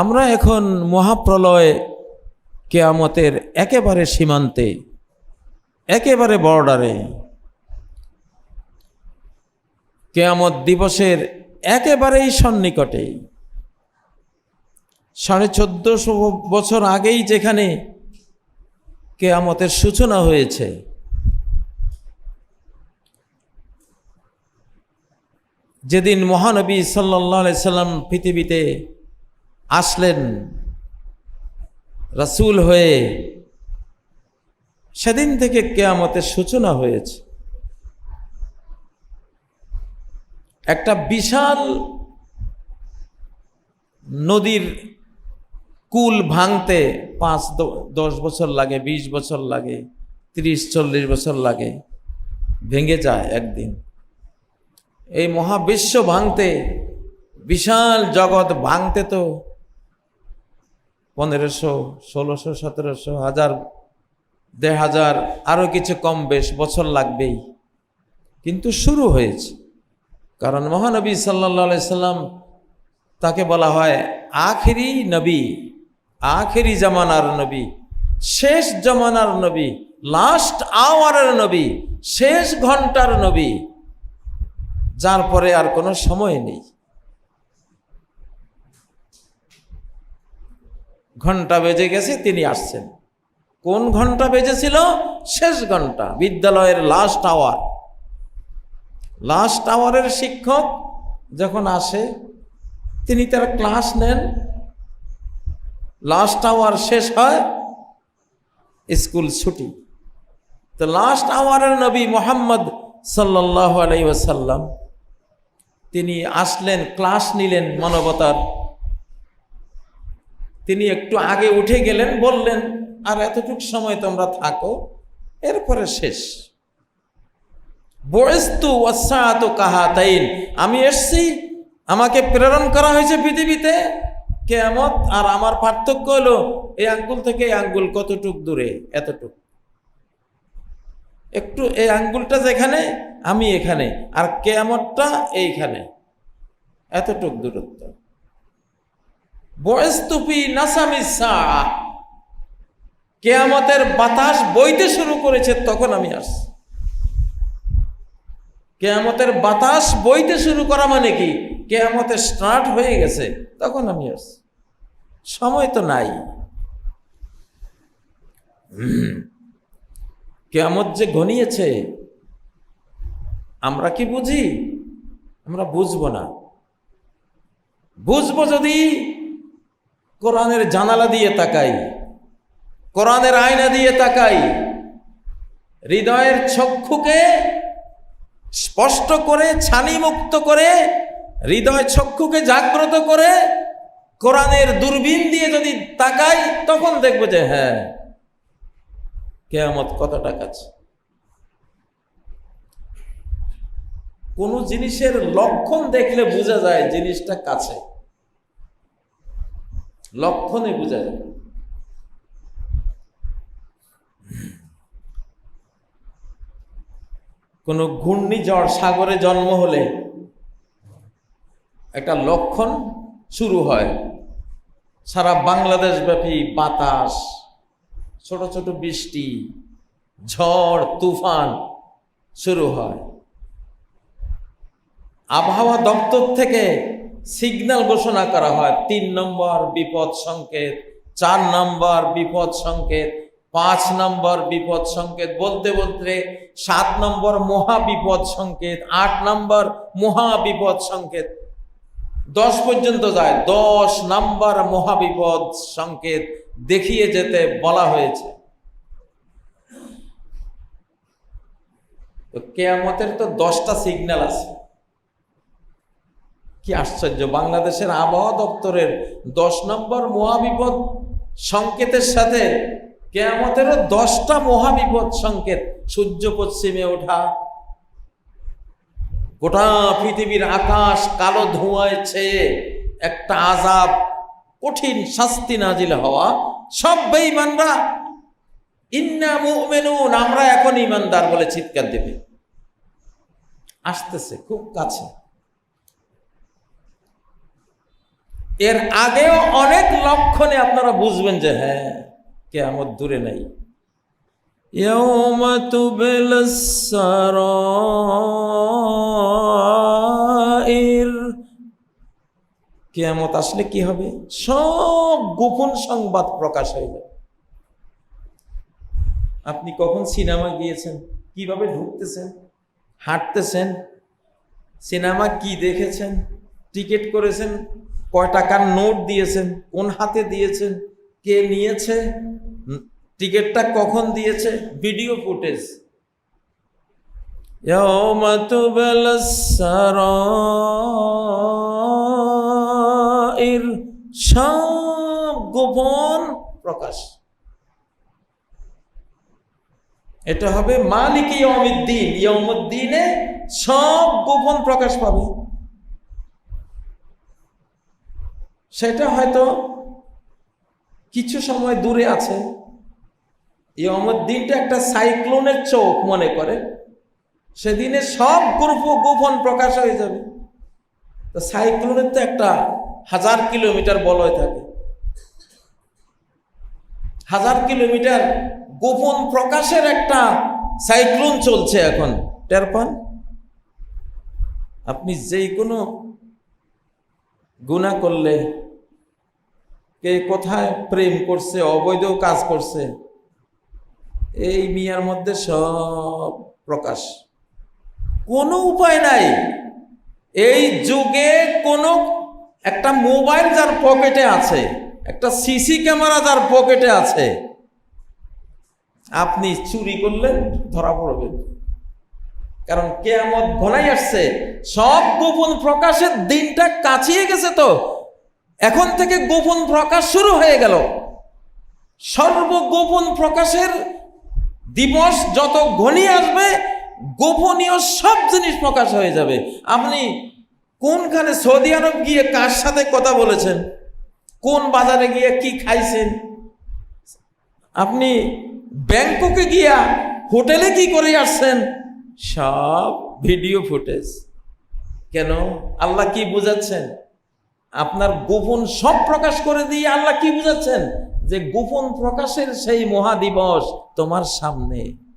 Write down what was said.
আমরা এখন মহাপ্রলয় কেয়ামতের একেবারে সীমান্তে, একেবারে বর্ডারে। কেয়ামত দিবসের একেবারেই সন্নিকটে। সাড়ে চোদ্দশো বছর আগেই যেখানে কেয়ামতের সূচনা হয়েছে, যেদিন মহানবী সাল্লাহ সাল্লাম পৃথিবীতে আসলেন রাসুল হয়ে সেদিন থেকে কেয়ামতের সূচনা হয়েছে। একটা বিশাল নদীর কুল ভাঙতে পাঁচ দশ বছর লাগে, বিশ বছর লাগে, তিরিশ, চল্লিশ বছর লাগে, ভেঙে যায় একদিন। এই মহাবিশ্ব ভাঙতে, বিশাল জগৎ ভাঙতে তো পনেরোশো, ষোলোশো, সতেরোশো, হাজার, দেড় হাজার আরও কিছু কম বেশ, বছর লাগবেই। কিন্তু শুরু হয়েছে। কারণ মহানবী সাল্লা সাল্লাম তাকে বলা হয় আখেরি নবী, আখেরি জামানার নবী, শেষ জামানার নবী লাস্ট আওয়ারের নবী, শেষ ঘণ্টার নবী। যার পরে আর কোনো সময় নেই। ঘণ্টা বেজে গেছে, তিনি আসছেন। কোন ঘণ্টা বেজেছিল? শেষ ঘণ্টা, বিদ্যালয়ের লাস্ট আওয়ার লাস্ট আওয়ারের শিক্ষক যখন আসে, তিনি তার ক্লাস নেন। লাস্ট আওয়ার শেষ হয়, স্কুল ছুটি। তো লাস্ট আওয়ারের নবী মোহাম্মদ সাল্লাহ আলাই ওয়াসাল্লাম, তিনি আসলেন ক্লাস নিলেন মানবতার তিনি একটু আগে উঠে গেলেন, বললেন, আর এতটুক সময় তোমরা থাকো, এরপরে শেষ। বয়স্তু ওয়াসাত কাহাতাইন। আমি এসছি, আমাকে প্রেরণ করা হয়েছে পৃথিবীতে। কেয়ামত, আর আমার পার্থক্য হলো, এই আঙ্গুল থেকে এই আঙ্গুল কতটুক দূরে, এতটুক। একটু এই আঙ্গুলটা যেখানে, আমি এখানে, আর কেয়ামতটা এইখানে, এতটুক দূরত্ব। বয়স্তুপি কেয়ামতের বাতাস বইতে শুরু করেছে, তখন আমি আসছি। কেয়ামতের বাতাস বইতে শুরু করা মানে কি? কেয়ামতের স্টার্ট হয়ে গেছে, তখন আমি আসছি। সময় তো নাই। কেয়ামত যে ঘনিয়েছে, আমরা কি বুঝি? আমরা বুঝব না। বুঝব যদি কোরআনের জানালা দিয়ে তাকাই, কোরআনের আয়না দিয়ে তাকাই, হৃদয়ের চক্ষুকে স্পষ্ট করে ছানি মুক্ত করে, হৃদয় চক্ষুকে জাগ্রত করে, কোরআনের দূরবীন দিয়ে যদি তাকাই, তখন দেখব যে হ্যাঁ কেয়ামত কতটা কাছে। কোনো জিনিসের লক্ষণ দেখলে বোঝা যায় জিনিসটা কাছে। লক্ষণে বোঝা যায়। কোনো ঘূর্ণিঝড় সাগরে জন্ম হলে একটা লক্ষণ শুরু হয়। সারা বাংলাদেশ ব্যাপী বাতাস, ছোট ছোট বৃষ্টি, ঝড়, তুফান শুরু হয়। আবহাওয়া দপ্তর থেকে সিগন্যাল ঘোষণা করা হয়। তিন নম্বর বিপদ সংকেত, চার নম্বর বিপদ সংকেত, পাঁচ নম্বর বিপদ সংকেত বলতে বলতে সাত নম্বর মহা বিপদ সংকেত, আট নম্বর মহা বিপদ সংকেত। দশ পর্যন্ত যায়। দশ নাম্বার মহাবিপদ সংকেত দেখিয়ে যেতে বলা হয়েছে। কেয়ামতের তো দশটা সিগন্যাল আছে। কি আশ্চর্য, বাংলাদেশের আবহাওয়া দপ্তরের দশ নম্বর মহাবিপদ সংকেতের সাথে কেয়ামতেরও দশটা মহাবিপদ সংকেত, সূর্য পশ্চিমে ওঠা। গোটা পৃথিবীর আকাশ কালো ধোঁয়ায় ছেয়ে একটা আজাব, কঠিন শাস্তি নাজিল হওয়া। সব বেঈমানরা, ইন্না মুমিনুন আমরা এখন ইমানদার বলে চিৎকার দেবে। আসতেছে, খুব কাছে। এর আগেও অনেক লক্ষণে আপনারা বুঝবেন যে হ্যাঁ কেয়ামত দূরে নাই يوم تبلى السرائر কেয়ামত আসলে কি হবে সব গোপন সংবাদ প্রকাশ হয়ে যাবে আপনি কখন সিনেমা গিয়েছেন কিভাবে ঢুকতেছেন হাঁটতেছেন সিনেমা কি দেখেছেন টিকিট করেছেন কয় টাকার নোট দিয়েছেন? কোন হাতে দিয়েছেন? কে নিয়েছে? টিকিটটা কখন দিয়েছে? Video footage. সব গোপন প্রকাশ। এটা হবে মালিক ইয়মুদ্দিন ইয়মুদ্দিনে সব গোপন প্রকাশ পাবে। সেটা হয়তো কিছু সময় দূরে আছে। এই আমার দিনটা একটা সাইক্লোনের চোখ মনে করে। সেদিনে সব গ্রুপ গোপন প্রকাশ হয়ে যাবে। তো সাইক্লোনের তো একটা হাজার কিলোমিটার বলয় থাকে। হাজার কিলোমিটার গোপন প্রকাশের একটা সাইক্লোন চলছে এখন। টের পান আপনি যেই কোনো গুণা করলে কে কোথায় প্রেম করছে, অবৈধ কাজ করছে, এই মিয়ার মধ্যে সব প্রকাশ। কোনো উপায় নাই। এই যুগে কোনো একটা মোবাইল যার পকেটে আছে, একটা সিসি ক্যামেরা যার পকেটে আছে, আপনি চুরি করলেন ধরা পড়বেন কারণ কেয়ামত ঘনাই আসছে। সব গোপন প্রকাশের দিনটা কাছিয়ে গেছে তো। এখন থেকে গোপন প্রকাশ শুরু হয়ে গেল। সর্বগোপন প্রকাশের দিবস যত ঘনিয়ে আসবে, গোপনীয় সব জিনিস প্রকাশ হয়ে যাবে। আপনি কোনখানে সৌদি আরব গিয়ে কার সাথে কথা বলেছেন? কোন বাজারে গিয়ে কি খাইছেন? আপনি ব্যাংককে গিয়া হোটেলে কি করে আসছেন? সব ভিডিও ফুটেজ। কেন? আল্লাহ কি বুঝাচ্ছেন? আপনার গোপন সব প্রকাশ করে দিয়ে আল্লাহ কি বুঝাচ্ছেন? যে গোপন প্রকাশের সেই মহাদিবস তোমার সামনে।